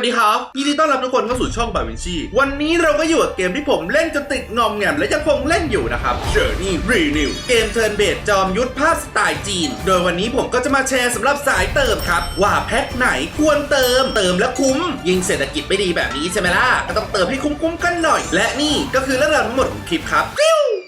วัสดีครับยินดีต้อนรับทุกคนเข้าสู่ช่องบาวินชีวันนี้เราก็อยู่กับเกมที่ผมเล่นจนติดงอมแงมและยังคงเล่นอยู่นะครับ Journey Renew เกมเทิร์นเบสจอมยุทธภาพสไตล์จีน โดยวันนี้ผมก็จะมาแชร์สำหรับสายเติมครับ ว่าแพ็คไหนควรเติม เติมแล้วคุ้ม ยิ่งเศรษฐกิจไม่ดีแบบนี้ใช่ไหมล่ะก็ต้องเติมให้คุ้มๆกันหน่อย และนี่ก็คือเรื่องราวทั้งหมดของคลิปครับ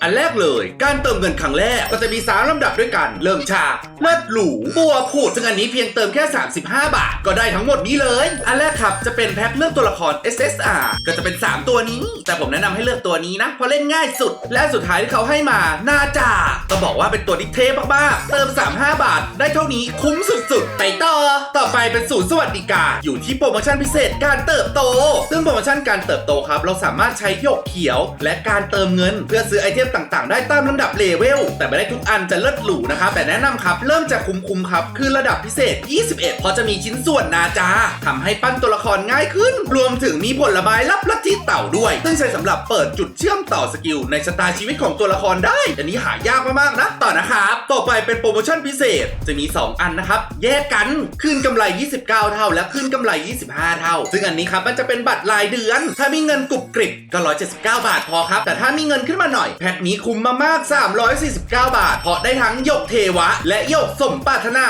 อันแรกเลย การเติมเงินครั้งแรกก็จะมี 3 ลำดับด้วยกัน เริ่มชาเลิศหรูปัวผูดซึ่งอันนี้เพียงเติมแค่ 35 บาท ก็ได้ทั้งหมดนี้เลย อันแรกครับจะเป็นแพ็คเลือกตัวละคร SSR ก็จะเป็น 3 ตัวนี้ แต่ผมแนะนำให้เลือกตัวนี้นะเพราะเล่นง่ายสุด และสุดท้ายที่เขาให้มาน่าจ่าก็บอกว่าเป็นตัวดิเทมากๆเติม 35 บาท ได้เท่านี้คุ้มสุดๆไปต่อต่อไปเป็นศูนย์สวัสดิการอยู่ที่โปรโมชั่นพิเศษการเติบโต ซึ่งโปรโมชั่นการเติบโตครับ เราสามารถใช้หยกเขียว และการเติมเงิน เพื่อซื้อไอเทมต่างๆ ได้ตามลำดับเลเวลแต่ไม่ได้ทุกอันจะเลิศหรูนะครับแต่แนะนำครับ เริ่มจากคุ้มๆครับ คือระดับพิเศษ 21 เพราะจะมีชิ้นส่วนนาจาทำให้ปั้นตัวละครง่ายขึ้น รวมถึงมีผลไม้ลับลัทธิเต่าด้วย ซึ่งใช้สำหรับเปิดจุดเชื่อมต่อสกิลในชะตาชีวิตของตัวละครได้ อันนี้หายากมากๆนะต่อนะครับต่อไปเป็นโปรโมชั่นพิเศษจะมี 2 อันนะครับแยกกันขึ้นกำไร 29 เท่า และขึ้นกำไร 25 เท่า ซึ่งอันนี้ครับมันจะเป็นบัตรรายเดือน ถ้ามีเงินกรุบกริบก็179 บาทพอครับแต่ถ้ามีเงินขึ้นมาหน่อยแพ็คนี้คุ้มมากๆ 349 บาท เพราะได้ทั้งหยกเทวะ และหยกสมปรารถนา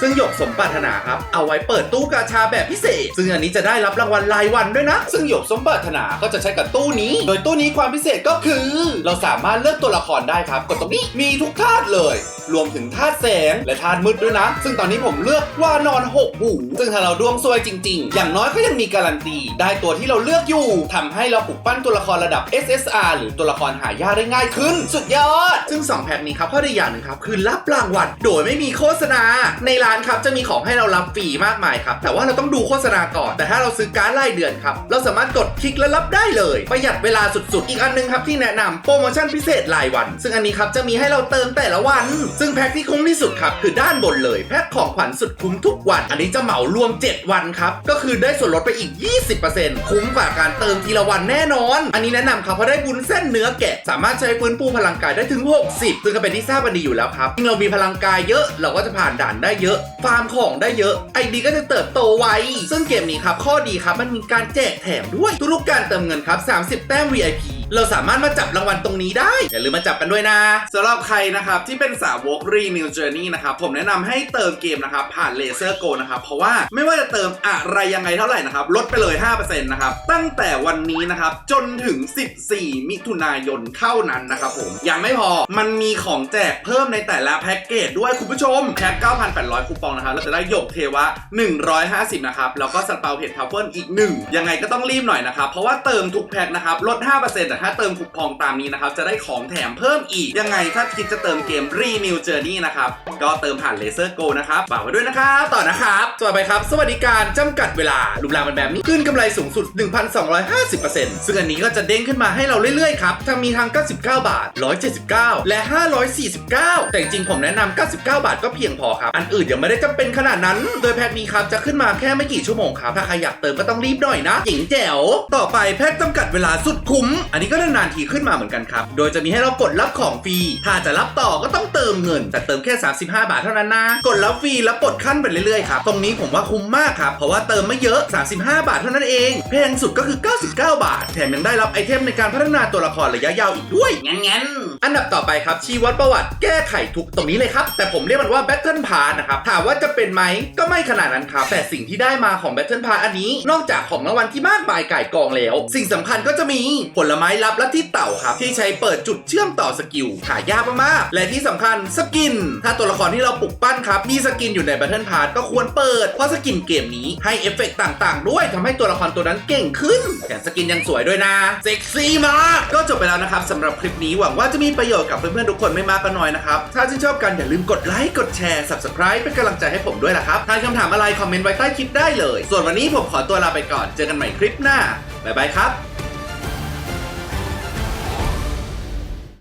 ซึ่งหยกสมปรารถนาครับ เอาไว้เปิดตู้กาชาแบบพิเศษ ซึ่งอันนี้จะได้รับรางวัลรายวันด้วยนะ ซึ่งหยกสมปรารถนาก็จะใช้กับตู้นี้ โดยตู้นี้ความพิเศษก็คือ เราสามารถเลือกตัวละครได้ครับ กดตรงนี้มีทุกธาตุเลย รวมถึงธาตุแสงและธาตุมืดด้วยนะ ซึ่งตอนนี้ผมเลือกว่านอนหกหูซึ่งถ้าเราดวงซวยจริง ๆ อย่างน้อยก็ยังมีการันตีได้ตัวที่เราเลือกอยู่ทำให้เราปลุกปั้นตัวละครระดับ SSR หรือตัวละครหายากได้ง่ายขึ้น สุดยอด ซึ่ง 2 แพ็คนี้ครับข้อดีอย่างหนึ่งครับคือรับรางวัลโดยไม่มีโฆษณา ในร้านครับจะมีของให้เรารับฟรีมากมายครับแต่ว่าเราต้องดูโฆษณาก่อน แต่ถ้าเราซื้อการ์ดรายเดือนครับเราสามารถกดคลิกและรับได้เลย ประหยัดเวลาสุดๆ อีกอันหนึงครับที่แนะนำโปรโมชั่นพิเศษรายวัน ซึ่งอันนี้ครับจะมีให้เราเติมแต่ละวันซึ่งแพ็คที่คุ้มที่สุดครับคือด้านบนเลยแพ็คของขวัญสุดคุ้มทุกวัน อันนี้จะเหมารวม 7 วันครับ ก็คือได้ส่วนลดไปอีก 20%คุ้มกว่าการเติมทีละวันแน่นอน อันนี้แนะนำครับเพราะได้บุญเส้นเนื้อแกะ สามารถใช้ฟื้นฟูพลังกายได้ถึง 60 ซึ่งก็เป็นที่ทราบกันดีอยู่แล้วครับยิ่งเรามีพลังกายเยอะเราก็จะผ่านด่านได้เยอะ ฟาร์มของได้เยอะ ไอดีก็จะเติบโตไวซึ่งเกมนี้ครับข้อดีครับมันมีการแจกแถมด้วยทุกๆการเติมเงินครับ 30 แต้ม VIP เราสามารถมาจับรางวัลตรงนี้ได้ อย่าลืมมาจับกันด้วยนะสำหรับใครนะครับที่เป็นสาวก Renew Journey นะครับผมแนะนำให้เติมเกมนะครับผ่าน Laser Go นะครับเพราะว่าไม่ว่าจะเติมอะไรยังไงเท่าไหร่นะครับลดไปเลย 5%นะครับตั้งแต่วันนี้นะครับจนถึง 14 มิถุนายนเท่านั้นนะครับผมยังไม่พอมันมีของแจกเพิ่มในแต่ละแพ็กเกจด้วยคุณผู้ชมแพ็ค9,800 คูปองนะครับเราจะได้หยกเทวะ 150 นะครับแล้วก็สเปาเพจทัฟเฟิลอีก 1 ยังไงก็ต้องรีบหน่อยนะครับเพราะว่าเติมทุกแพ็คนะครับลด 5%แต่ถ้าเติมคูปองตามนี้นะครับจะได้ของแถมเพิ่มอีก ยังไงถ้าคิดจะเติมเกม Renew Journey นะครับก็เติมผ่าน Laser Go นะครับฝากไว้ด้วยนะครับต่อนะครับต่อไปครับ สวัสดิการจำกัดเวลารูปร่างเป็นแบบนี้ขึ้นกำไรสูงสุด 1,250%ซึ่งอันนี้ก็จะเด้งขึ้นมาให้เราเรื่อยๆครับทั้งมีทั้ง 99 บาท 179 และ 549 แต่จริงผมแนะนำ99 บาทก็เพียงพอครับ อันอื่นยังไม่ได้จำเป็นขนาดนั้น โดยแพ็คนี้ครับจะขึ้นมาแค่ไม่กี่ชั่วโมงครับถ้าใครอยากเติมก็ต้องรีบหน่อยนะจิ๋งแจ๋วต่อไปแพ็คจำกัดเวลาสุดคุ้ม อันนี้ก็นานๆทีขึ้นมาเหมือนกันครับ โดยจะมีให้เรากดรับของฟรี ถ้าจะรับต่อก็ต้องเติมเงิน แต่เติมแค่ 35 บาทเท่านั้นนะ กดรับฟรีแล้วกดขั้นไปเรื่อยๆครับ ตรงนี้ผมว่าคุ้มมากครับ เพราะว่าเติมไม่เยอะ 35 บาทเท่านั้นเอง แพงสุดก็คือ 99 บาท แถมยังได้รับไอเทมในการพัฒนาตัวละครระยะยาวอีกด้วย งั้นๆ อันดับต่อไปครับชีวัดประวัติแก้ไขทุกตรงนี้เลยครับ แต่ผมเรียกมันว่า Battle Pass นะครับ ถามว่าจะเป็นไหมก็ไม่ขนาดนั้นครับ แต่สิ่งที่ได้มาของ Battle Pass อันนี้ นอกจากของรางวัลที่มากมายก่ายกองแล้ว สิ่งสำคัญก็จะมีผลไม้ลับและที่เต่าครับ ที่ใช้เปิดจุดเชื่อมต่อสกิลหายากมากๆและที่สำคัญสกิน ถ้าตัวละครที่เราปลุกปั้นครับมีสกินอยู่ใน Battle Pass ก็ควรเปิดเพราะสกินเกมนี้ให้เอฟเฟกต์ต่าง ๆ ด้วยทำให้ตัวละครตัวนั้นเก่งขึ้นแถมสกินยังสวยด้วยนะเซ็กซี่มากก็จบไปแล้วนะครับสำหรับคลิปนี้หวังว่าจะมีประโยชน์กับเพื่อนๆทุกคนไม่มากก็น้อยนะครับ ถ้าชื่นชอบกันอย่าลืมกดไลค์กดแชร์ subscribe เป็นกำลังใจให้ผมด้วยนะครับถ้ามีคำถามอะไรคอมเมนต์ไว้ใต้คลิปได้เลย ส่วนวันนี้ผมขอตัวลาไปก่อนเจอกันใหม่คลิปหน้าบ๊ายบายครับ